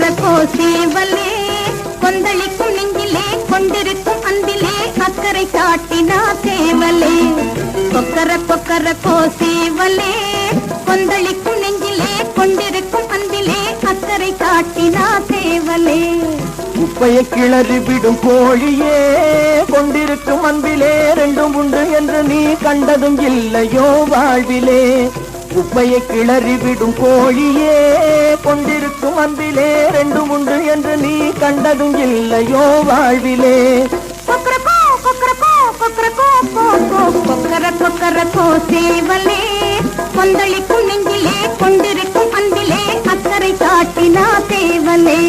மரகோசே வல்லே கொந்தளிக்கும் நெஞ்சிலே கொண்டிருக்கும் அன்பிலே அக்கறை காட்டினா சேவலே. கொக்கர கொக்கர கோசேவலே கொந்தளிக்கும் நெஞ்சிலே கொண்டிருக்கும் அன்பிலே அக்கறை காட்டினா சேவலே. குப்பையை கிளறி விடும் கோழியே கொண்டிருக்கும் அன்பிலே ரெண்டும் உண்டு என்று நீ கண்டதும் இல்லையோ வாழ்விலே. குப்பையை கிளறிவிடும் கோழியே கொண்டிருக்கும் அன்பிலே ரெண்டும் உண்டு என்று நீ கண்டதும் இல்லையோ வாழ்விலே. கொக்கரக்கோ கொக்கரக்கோ கொக்கரக்கோ கோ கொக்கர கொக்கர கோசேவலே கொந்தளிக்கும் நெஞ்சிலே கொண்டிருக்கும் அன்பிலே அக்கறை காட்டினா சேவலே.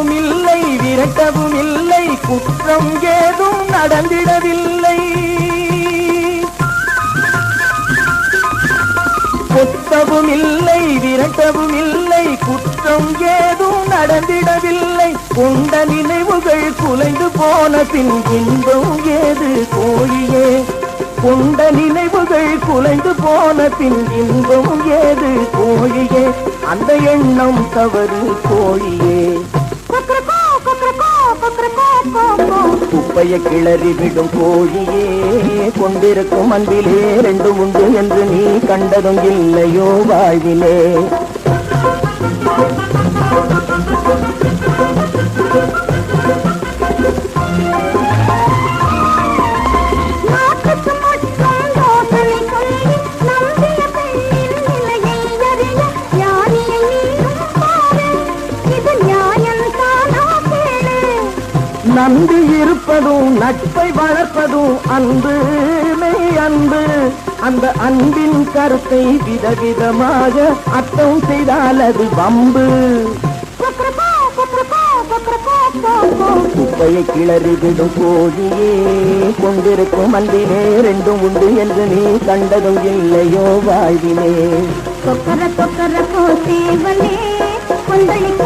விரட்டவும் இல்லை விரட்டவும் இல்லை குற்றம் ஏதும் நடந்திடவில்லை. கொத்தவும் இல்லை விரட்டவும் இல்லை குற்றம் ஏதும் நடந்திடவில்லை. கொண்ட நினைவுகள் குலைந்து போன பின் இன்பம் ஏது கோழியே? கொண்ட நினைவுகள் குலைந்து போன பின் இன்பம் ஏது கோழியே? அந்த எண்ணம் தவறு கோழியே. கொக்கரக்கோ குப்பையை கிளறி விடும் கோழியே கொண்டிருக்கும் அன்பிலே ரெண்டு உண்டு என்று நீ கண்டதும் இல்லையோ வாழ்விலே. நம்பி இருப்பதும் நட்பை வளர்ப்பதும் அன்பு மெய் அன்பு. அந்த அன்பின் கருத்தை விதவிதமாக அர்த்தம் செய்தால் அது வம்பு. கோ குப்பையை கிளறி விடும் கோழியே கொண்டிருக்கும் அன்பிலே ரெண்டும் உண்டு என்று நீ கண்டதும் இல்லையோ வாழ்விலே. கொக்கர கொக்கர கோ சேவலே கொந்தளிக்கும் நெஞ்சு